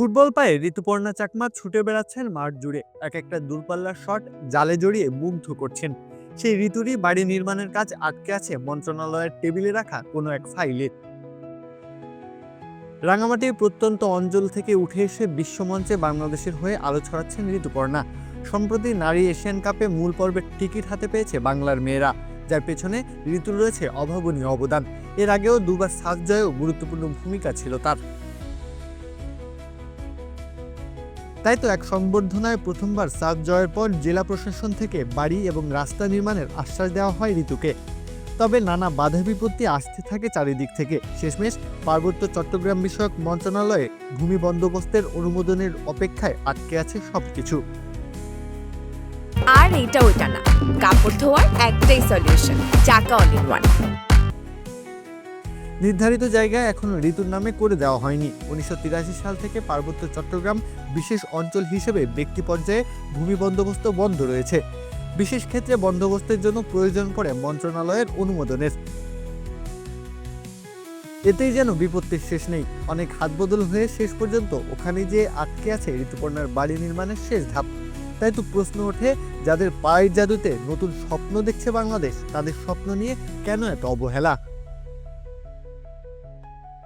Football পায়ে ঋতুপর্ণা চাকমা ছুটে বেড়াচ্ছেন মাঠ জুড়ে। এক একটা দূরপাল্লার শট জালে জড়িয়ে মুগ্ধ করছেন। সেই ঋতুরই বাড়ি নির্মাণের কাজ আটকে আছে মন্ত্রণালয়ের টেবিলে রাখা কোনো এক ফাইলে। রাঙামাটির প্রত্যন্ত অঞ্চল থেকে উঠে এসে বিশ্বমঞ্চে বাংলাদেশের হয়ে আলো ছড়াচ্ছেন ঋতুপর্ণা। সম্প্রতি নারী এশিয়ান কাপে মূল পর্বের টিকিট হাতে পেয়েছে বাংলার মেয়েরা, যার পেছনে ঋতুর রয়েছে অভাবনীয় অবদান। এর আগেও দুবার সাজ জয়েও গুরুত্বপূর্ণ ভূমিকা ছিল তার। তাই তো এক সংবর্ধনায় প্রথমবার সাজ জয়ের পর জেলা প্রশাসন থেকে বাড়ি এবং রাস্তা নির্মাণের আশ্বাস দেওয়া হয় ঋতুকে। তবে নানা বাধা বিপত্তি আসতে থাকে চারিদিক থেকে। শেষমেশ পার্বত্য চট্টগ্রাম বিষয়ক মন্ত্রণালয়ে ভূমি বন্দোবস্তের অনুমোদনের অপেক্ষায় আটকে আছে সবকিছু। আর এইটা ওইটা না। কাপড় ধোয়ার একটাই সলিউশন চাকা অল ইন ওয়ান নির্ধারিত জায়গায় এখনও ঋতুর নামে করে দেওয়া হয়নি। উনিশশো তিরাশি সাল থেকে পার্বত্য চট্টগ্রাম বিশেষ অঞ্চল হিসেবে ব্যক্তি পর্যায়ে ভূমি বন্দোবস্ত বন্ধ রয়েছে। বিশেষ ক্ষেত্রে বন্দোবস্তের জন্য প্রয়োজন পড়ে মন্ত্রণালয়ের অনুমোদনের। এতেই যেন বিপত্তির শেষ নেই। অনেক হাত বদল হয়ে শেষ পর্যন্ত ওখানে যে আটকে আছে ঋতুপর্ণার বাড়ি নির্মাণের শেষ ধাপ। তাই তো প্রশ্ন ওঠে, যাদের পায়ের জাদুতে নতুন স্বপ্ন দেখছে বাংলাদেশ, তাদের স্বপ্ন নিয়ে কেন এত অবহেলা?